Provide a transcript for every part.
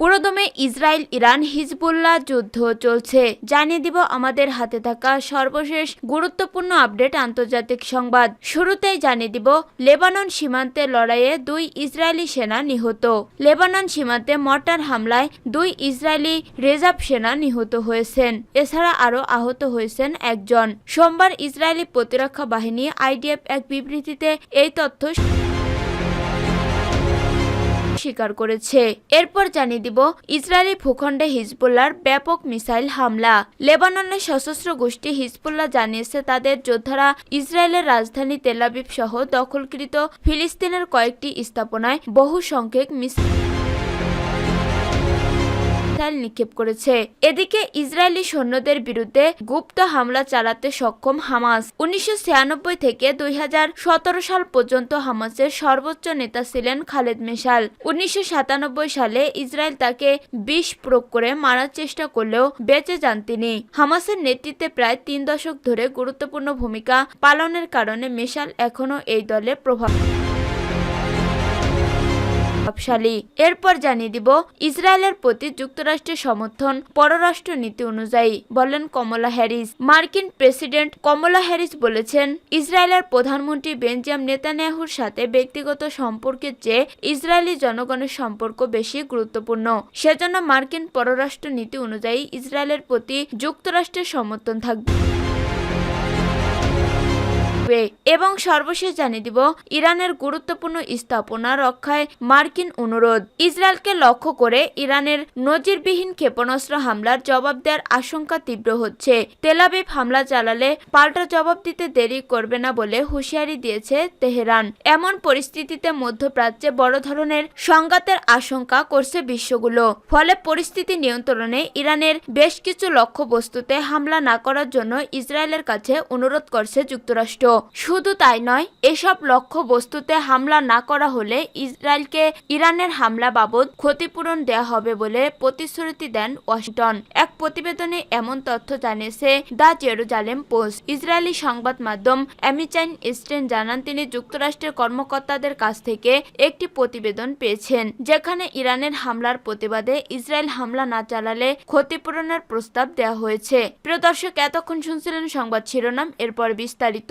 পুরোদমে Israel, Iran, Hezbollah যুদ্ধ চলছে। জানিয়ে দিব আমাদের হাতে থাকা সর্বশেষ গুরুত্বপূর্ণ আপডেট আন্তর্জাতিক সংবাদ। শুরুতেই জানিয়ে দিব, লেবানন সীমান্তে লড়াইয়ে দুই ইসরায়েলি সেনা নিহত। লেবানন সীমান্তে মর্টার হামলায় দুই ইসরায়েলি রিজার্ভ সেনা নিহত হয়েছেন। এছাড়া আরও আহত হয়েছেন একজন। সোমবার ইসরায়েলি প্রতিরক্ষা বাহিনী আইডিএফ এক বিবৃতিতে এই তথ্য স্বীকার করেছে। এরপর জানিয়ে দিব, ইসরায়েলি ভূখণ্ডে হিজবুল্লার ব্যাপক মিসাইল হামলা। লেবাননের সশস্ত্র গোষ্ঠী হিজবুল্লাহ জানিয়েছে, তাদের যোদ্ধারা ইসরায়েলের রাজধানী তেলাবিব সহ দখলকৃত ফিলিস্তিনের কয়েকটি স্থাপনায় বহু সংখ্যক মিসাইল মিসাইল নিক্ষেপ করেছে। এদিকে ইসরায়েলি সৈন্যদের বিরুদ্ধে গুপ্ত হামলা চালাতে সক্ষম হামাস। উনিশশো থেকে দুই সাল পর্যন্ত হামাসের সর্বোচ্চ নেতা ছিলেন খালেদ মেশাল উনিশশো সালে ইসরায়েল তাকে বিষ প্রয়োগ করে মারার চেষ্টা করলেও বেঁচে যান তিনি। হামাসের নেতৃত্বে প্রায় তিন দশক ধরে গুরুত্বপূর্ণ ভূমিকা পালনের কারণে মেশাল এখনও এই দলে প্রভাব প্রভাবশালী। এরপর জানিয়ে দিব, ইসরায়েলের প্রতি যুক্তরাষ্ট্রের সমর্থন পররাষ্ট্র নীতি অনুযায়ী, বলেন কমলা হ্যারিস। মার্কিন প্রেসিডেন্ট কমলা হ্যারিস বলেছেন, ইসরায়েলের প্রধানমন্ত্রী বেঞ্জাম নেতানিয়াহুর সাথে ব্যক্তিগত সম্পর্কের চেয়ে ইসরায়েলি জনগণের সম্পর্ক বেশি গুরুত্বপূর্ণ। সেজন্য মার্কিন পররাষ্ট্র নীতি অনুযায়ী ইসরায়েলের প্রতি যুক্তরাষ্ট্রের সমর্থন থাকবে। থাকবে। এবং সর্বশেষ জানিয়ে দিব, ইরানের গুরুত্বপূর্ণ স্থাপনা রক্ষায় মার্কিন অনুরোধ। ইসরায়েলকে লক্ষ্য করে ইরানের নজিরবিহীন ক্ষেপণাস্ত্র হামলার জবাব দেওয়ার আশঙ্কা তীব্র হচ্ছে। তেলাবিব হামলা চালালে পাল্টা জবাব দিতে দেরি করবে না বলে হুঁশিয়ারি দিয়েছে তেহরান। এমন পরিস্থিতিতে মধ্যপ্রাচ্যে বড় ধরনের সংঘাতের আশঙ্কা করছে বিশ্বগুলো। ফলে পরিস্থিতি নিয়ন্ত্রণে ইরানের বেশ কিছু লক্ষ্যবস্তুতে হামলা না করার জন্য ইসরায়েলের কাছে অনুরোধ করছে যুক্তরাষ্ট্র। শুধু তাই নয়, এসব লক্ষ্য বস্তুতে হামলা না করা হলে ইসরায়েলকে ইরানের হামলা বাবদ ক্ষতিপূরণ দেওয়া হবে বলে প্রতিশ্রুতি দেন ওয়াশিংটন। এক প্রতিবেদনে এমন তথ্য জানিয়েছে দ্য জেরুজালেম পোস্ট। ইসরায়েলি সংবাদ মাধ্যম অ্যামিচাইন স্টেন জানান, তিনি যুক্তরাষ্ট্রের কর্মকর্তাদের কাছ থেকে একটি প্রতিবেদন পেয়েছেন, যেখানে ইরানের হামলার প্রতিবাদে ইসরায়েল হামলা না চালালে ক্ষতিপূরণের প্রস্তাব দেওয়া হয়েছে। প্রিয় দর্শক, এতক্ষণ শুনছিলেন সংবাদ শিরোনাম, এরপর বিস্তারিত।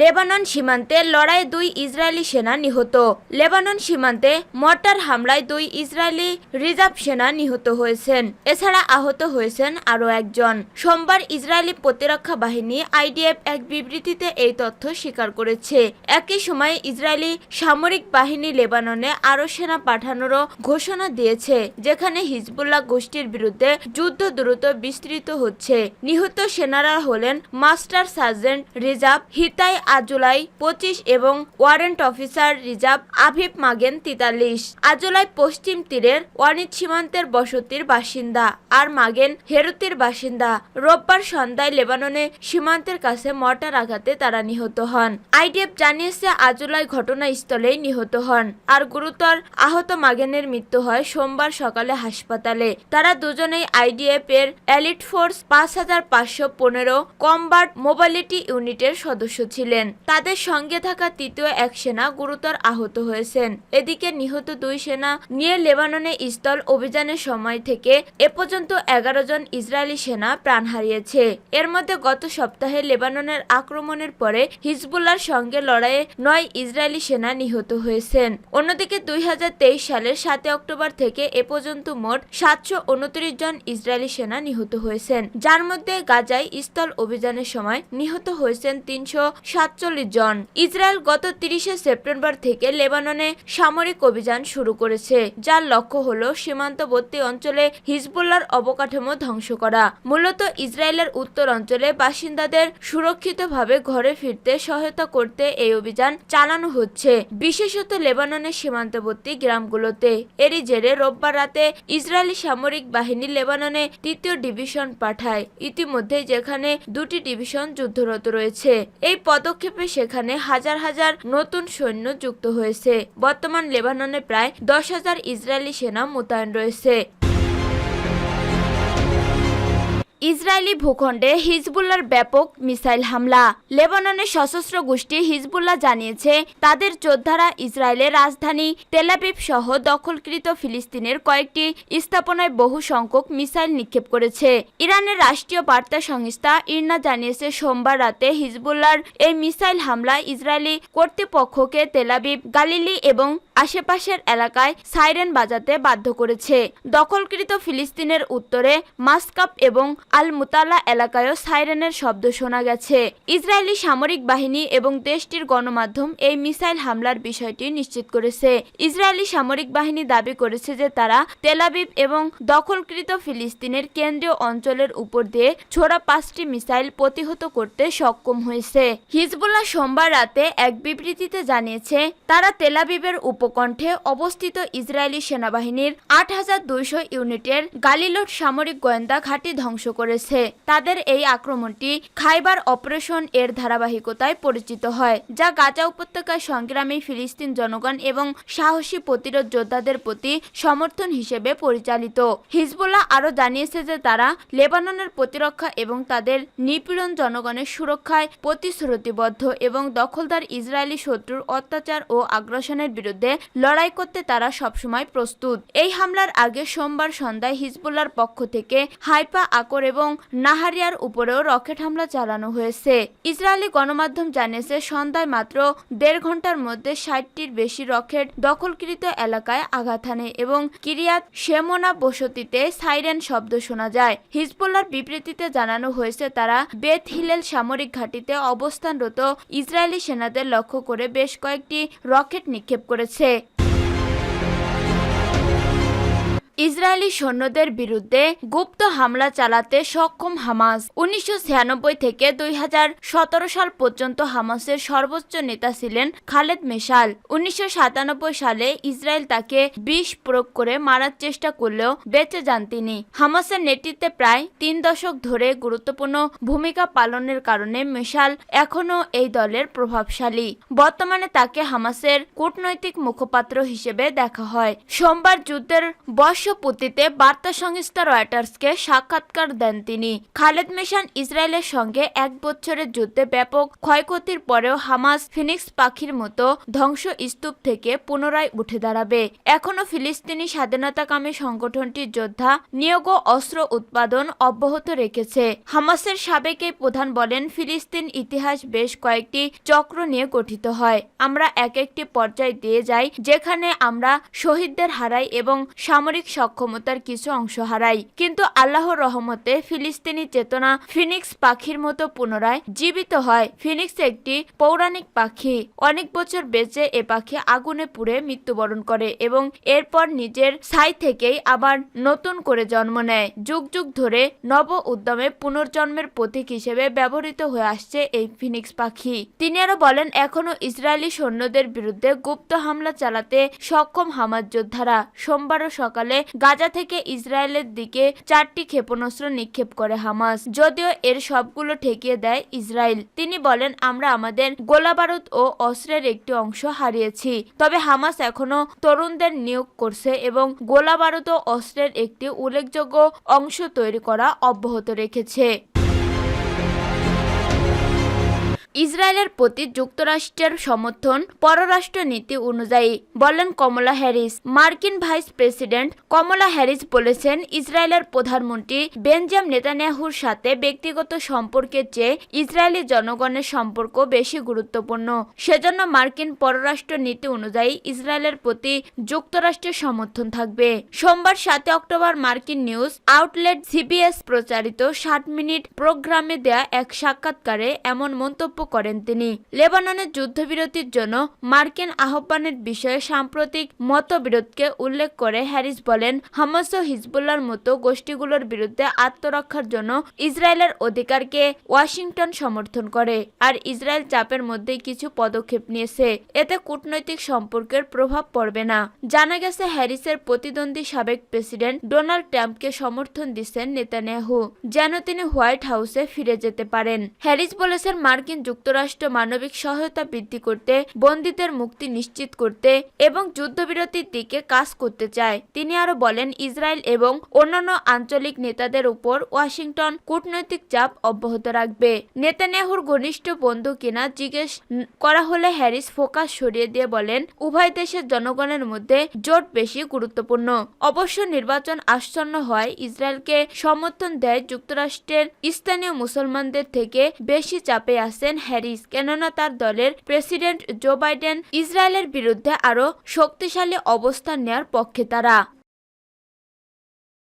লেবানন সীমান্তে লড়াইয়ে দুই ইসরায়েলি সেনা নিহত। লেবানন সীমান্তে মর্টার হামলায় দুই ইসরায়েলি রিজার্ভ সেনা নিহত হয়েছেন। এছাড়া আহত হয়েছেন আরও একজন। সোমবার ইসরায়েলি প্রতিরক্ষা বাহিনী আইডিএফ এক বিবৃতিতে এই তথ্য স্বীকার করেছে। একই সময়ে ইসরায়েলি সামরিক বাহিনী লেবাননে আরও সেনা পাঠানোরও ঘোষণা দিয়েছে, যেখানে হিজবুল্লাহ গোষ্ঠীর বিরুদ্ধে যুদ্ধ দ্রুত বিস্তৃত হচ্ছে। নিহত সেনারা হলেন master sergeant reserve Hitai Azulay পঁচিশ এবং warrant officer reserve Aviv Magen তিতাল্লিশ। আজুলাই পশ্চিম তীরের ওয়ানিত সীমান্তের বসতির বাসিন্দা আর মাগেন হেরুতির বাসিন্দা। রোববার সন্ধ্যায় লেবাননে সীমান্তের কাছে মর্টার আঘাতে তারা নিহত হন। আইডিএফ জানিয়েছে আজুলাই ঘটনাস্থলেই নিহত হন আর গুরুতর আহত মাগেনের মৃত্যু হয় সোমবার সকালে হাসপাতালে। তারা দুজনেই আইডিএফ এর এলিট ফোর্স পাঁচ হাজার পাঁচশো পনেরো কমবার্ট মোবালিটি ইউনিটের সদস্য ছিলেন। তাদের সঙ্গে থাকা তৃতীয় এক সেনা গুরুতর আহত হয়েছেন। এদিকে নিহত দুই সেনা নিয়ে লেবাননে স্থল অভিযানের সময় থেকে এ পর্যন্ত এগারো জন ইসরায়েলি সেনা প্রাণ হারিয়েছে। এর মধ্যে গত সপ্তাহে লেবাননের আক্রমণের পরে হিজবুল্লার সঙ্গে লড়াইয়ে নয় ইসরায়েলি সেনা নিহত হয়েছেন। অন্যদিকে দুই হাজার তেইশ সালের সাতই অক্টোবর থেকে এ পর্যন্ত মোট সাতশো উনত্রিশ জন ইসরায়েলি সেনা নিহত হয়েছেন। যার মধ্যে গাজায় স্থল অভিযানের সময় নিহত হয়েছেন তিনশো সাতচল্লিশ জন। ইসরায়েল গত তিরিশে সেপ্টেম্বর থেকে লেবাননে সামরিক অভিযান শুরু করেছে, যার লক্ষ্য হল সীমান্তবর্তী অঞ্চলে হিজবুল্লার অবকাঠামো ধ্বংস করা। মূলত ইসরায়েলের উত্তর অঞ্চলে বাসিন্দাদের সুরক্ষিতভাবে ঘরে ফিরতে সহায়তা করতে এই অভিযান চালানো হচ্ছে, বিশেষত লেবাননের সীমান্তবর্তী গ্রামগুলোতে। এরই জেরে রোববার রাতে ইসরায়েলি সামরিক বাহিনী লেবাননে তৃতীয় ডিভিশন পাঠায় ইতিমধ্যে যেখানে দুটি ডিভিশন যুদ্ধরত রয়েছে। এই পদক্ষেপে সেখানে হাজার হাজার নতুন সৈন্য যুক্ত হয়েছে। বর্তমান লেবাননে প্রায় দশ হাজার ইসরায়েলি সেনা মোতায়েন রয়েছে। ইসরায়েলি ভূখণ্ডে হিজবুল্লার ব্যাপক মিসাইল হামলা। লেবাননের সশস্ত্র গোষ্ঠী হিজবুল্লাহ জানিয়েছে, তাদের যোদ্ধারা ইসরায়েলের রাজধানী তেলাবিব সহ দখলকৃত ফিলিস্তিনের কয়েকটি স্থাপনায় বহু সংখ্যক মিসাইল নিক্ষেপ করেছে। ইরানের রাষ্ট্রীয় বার্তা সংস্থা ইরনা জানিয়েছে, সোমবার রাতে হিজবুল্লার এই মিসাইল হামলা ইসরায়েলি কর্তৃপক্ষকে তেলাবিব গালিলি এবং আশেপাশের এলাকায় সাইরেন বাজাতে বাধ্য করেছে। দখলকৃত ফিলিস্তিনের উত্তরে মাস্কাপ এবং আল মুতালা এলাকায়ও সাইরেনের শব্দ শোনা গেছে। ইসরায়েলি সামরিক বাহিনী এবং দেশটির গণমাধ্যম এই মিসাইল হামলার বিষয়টি নিশ্চিত করেছে। ইসরায়েলি সামরিক বাহিনী দাবি করেছে যে তারা তেলাবিব এবং দখলকৃত ফিলিস্তিনের কেন্দ্রীয় অঞ্চলের উপর দিয়ে ছোড়া পাঁচটি মিসাইল প্রতিহত করতে সক্ষম হয়েছে। হিজবুল্লাহ সোমবার রাতে এক বিবৃতিতে জানিয়েছে, তারা তেলাবিবের উপকণ্ঠে অবস্থিত ইসরায়েলি সেনাবাহিনীর আট হাজার দুইশো ইউনিটের গালিলোট সামরিক গোয়েন্দা ঘাঁটি ধ্বংস করেছে। তাদের এই আক্রমণটি খাইবার অপারেশন এর ধারাবাহিকতায় পরিচিত হয়, যা গাজা উপত্যকায় সংগ্রামী ফিলিস্তিন জনগণ এবং সাহসী প্রতিরোধ যোদ্ধাদের প্রতি সমর্থন হিসেবে পরিচালিত। হিজবুল্লাহ আরও জানিয়েছে যে তারা লেবাননের প্রতিরক্ষা এবং তাদের নিপীড়ন জনগণের সুরক্ষায় প্রতিশ্রুতিবদ্ধ এবং দখলদার ইসরায়েলি শত্রুর অত্যাচার ও আগ্রাসনের বিরুদ্ধে লড়াই করতে তারা সবসময় প্রস্তুত। এই হামলার আগে সোমবার সন্ধ্যায় হিজবুল্লার পক্ষ থেকে হাইপা আকর এবং নাহারিয়ার উপরেও রকেট হামলা চালানো হয়েছে। ইসরায়েলি গণমাধ্যম জানিয়েছে, সন্ধ্যায় মাত্র দেড় ঘণ্টার মধ্যে ষাটটির বেশি রকেট দখলকৃত এলাকায় আঘাত হানে এবং কিরিয়াত শেমোনা বসতিতে সাইরেন শব্দ শোনা যায়। হিজবুল্লার বিবৃতিতে জানানো হয়েছে, তারা বেথ হিলেল সামরিক ঘাঁটিতে অবস্থানরত ইসরায়েলি সেনাদের লক্ষ্য করে বেশ কয়েকটি রকেট নিক্ষেপ করেছে। ইসরায়েলি সৈন্যদের বিরুদ্ধে গুপ্ত হামলা চালাতে সক্ষম হামাস। উনিশশো থেকে দুই হাজার সতেরো সাল পর্যন্ত হামাসের সর্বোচ্চ নেতা ছিলেন খালেদ মেশাল উনিশশো সালে ইসরায়েল তাকে বিষ প্রয়োগ করে মারার চেষ্টা করলেও বেঁচে যান তিনি। হামাসের নেতৃত্বে প্রায় তিন দশক ধরে গুরুত্বপূর্ণ ভূমিকা পালনের কারণে মেশাল এখনও এই দলের প্রভাবশালী। বর্তমানে তাকে হামাসের কূটনৈতিক মুখপাত্র হিসেবে দেখা হয়। সোমবার যুদ্ধের বর্ষপূর্তিতে বার্তা সংস্থা রয়টার্সকে সাক্ষাৎকার দেন তিনি। খালেদ মেশান ইসরায়েলের সঙ্গে এক বছরের যুদ্ধে ব্যাপক ক্ষয়ক্ষতির পরেও হামাস ফিনিক্স পাখির মতো ধ্বংস স্তূপ থেকে পুনরায় উঠে দাঁড়াবে। এখনও ফিলিস্তিনি স্বাধীনতাকামী সংগঠনটির যোদ্ধা নিয়োগ অস্ত্র উৎপাদন অব্যাহত রেখেছে। হামাসের সাবেক এই প্রধান বলেন, ফিলিস্তিন ইতিহাস বেশ কয়েকটি চক্র নিয়ে গঠিত হয়। আমরা এক একটি পর্যায় দিয়ে যাই, যেখানে আমরা শহীদদের হারাই এবং সামরিক সক্ষমতার কিছু অংশ হারাই কিন্তু আল্লাহর রহমতে ফিলিস্তিনি চেতনা ফিনিক্স পাখির মতো পুনরায় জীবিত হয়। ফিনিক্স একটি পৌরাণিক পাখি। অনেক বছর বেঁচে এ পাখি আগুনে পুড়ে মৃত্যুবরণ করে এবং এরপর নিজের ছাই থেকেই আবার নতুন করে জন্ম নেয়। যুগ যুগ ধরে নব উদ্যমে পুনর্জন্মের প্রতীক হিসেবে ব্যবহৃত হয়ে আসছে এই ফিনিক্স পাখি। তিনি আরও বলেন, এখনও ইসরায়েলি সৈন্যদের বিরুদ্ধে গুপ্ত হামলা চালাতে সক্ষম হামাজ যোদ্ধারা। সোমবারও সকালে গাজা থেকে ইসরায়েলের দিকে চারটি ক্ষেপণাস্ত্র নিক্ষেপ করে হামাস, যদিও এর সবগুলো ঠেকিয়ে দেয় ইসরায়েল। তিনি বলেন, আমরা আমাদের গোলাবারুদ ও অস্ত্রের একটি অংশ হারিয়েছি, তবে হামাস এখনও তরুণদের নিয়োগ করছে এবং গোলাবারুদ ও অস্ত্রের একটি উল্লেখযোগ্য অংশ তৈরি করা অব্যাহত রেখেছে। ইসরায়েলের প্রতি যুক্তরাষ্ট্রের সমর্থন পররাষ্ট্র নীতি অনুযায়ী, বলেন কমলা হ্যারিস। মার্কিন ভাইস প্রেসিডেন্ট কমলা হ্যারিস বলেছেন, ইসরায়েলের প্রধানমন্ত্রী বেনজাম নেতানিয়াহুর সাথে ব্যক্তিগত সম্পর্কের চেয়ে ইসরায়েলি জনগণের সম্পর্ক বেশি গুরুত্বপূর্ণ। সেজন্য মার্কিন পররাষ্ট্র নীতি অনুযায়ী ইসরায়েলের প্রতি যুক্তরাষ্ট্রের সমর্থন থাকবে। সোমবার সাতে অক্টোবর মার্কিন নিউজ আউটলেট সিবিএস প্রচারিত ষাট মিনিট প্রোগ্রামে দেয়া এক সাক্ষাৎকারে এমন মন্তব্য করেন তিনি। লেবাননের যুদ্ধবিরতির জন্য মার্কিন আহ্বানের বিষয়ে সাম্প্রতিক মতবিরোধকে উল্লেখ করে হ্যারিস বলেন, হামাস ও হিজবুল্লার মতো গোষ্ঠীগুলোর বিরুদ্ধে আত্মরক্ষার জন্য ইসরায়েলের অধিকারকে ওয়াশিংটন সমর্থন করে আর ইসরায়েল চাপের মধ্যে কিছু পদক্ষেপ নিয়েছে। এতে কূটনৈতিক সম্পর্কের প্রভাব পড়বে না। জানা গেছে, হ্যারিসের প্রতিদ্বন্দ্বী সাবেক প্রেসিডেন্ট ডোনাল্ড ট্রাম্পকে সমর্থন দিচ্ছেন নেতানিয়াহু, যেন তিনি হোয়াইট হাউসে ফিরে যেতে পারেন। হ্যারিস বলেছেন, মার্কিন যুক্তরাষ্ট্র মানবিক সহায়তা বৃদ্ধি করতে, বন্দীদের মুক্তি নিশ্চিত করতে এবং যুদ্ধবিরতির দিকে কাজ করতে চায়। তিনি আরও বলেন, ইসরায়েল এবং অন্যান্য আঞ্চলিক নেতাদের উপর ওয়াশিংটন কূটনৈতিক চাপ অব্যাহত রাখবে। নেতানিয়াহুর ঘনিষ্ঠ বন্ধু কিনা জিজ্ঞেস করা হলে হ্যারিস ফোকাস সরিয়ে দিয়ে বলেন, উভয় দেশের জনগণের মধ্যে জোট বেশি গুরুত্বপূর্ণ। অবশ্য নির্বাচন আসন্ন হয় ইসরায়েলকে সমর্থন দেয় যুক্তরাষ্ট্রের স্থানীয় মুসলমানদের থেকে বেশি চাপে আছেন হ্যারিস, কেননা তার দলের প্রেসিডেন্ট জো বাইডেন ইসরায়েলের বিরুদ্ধে আরও শক্তিশালী অবস্থান নেয়ার পক্ষে তারা।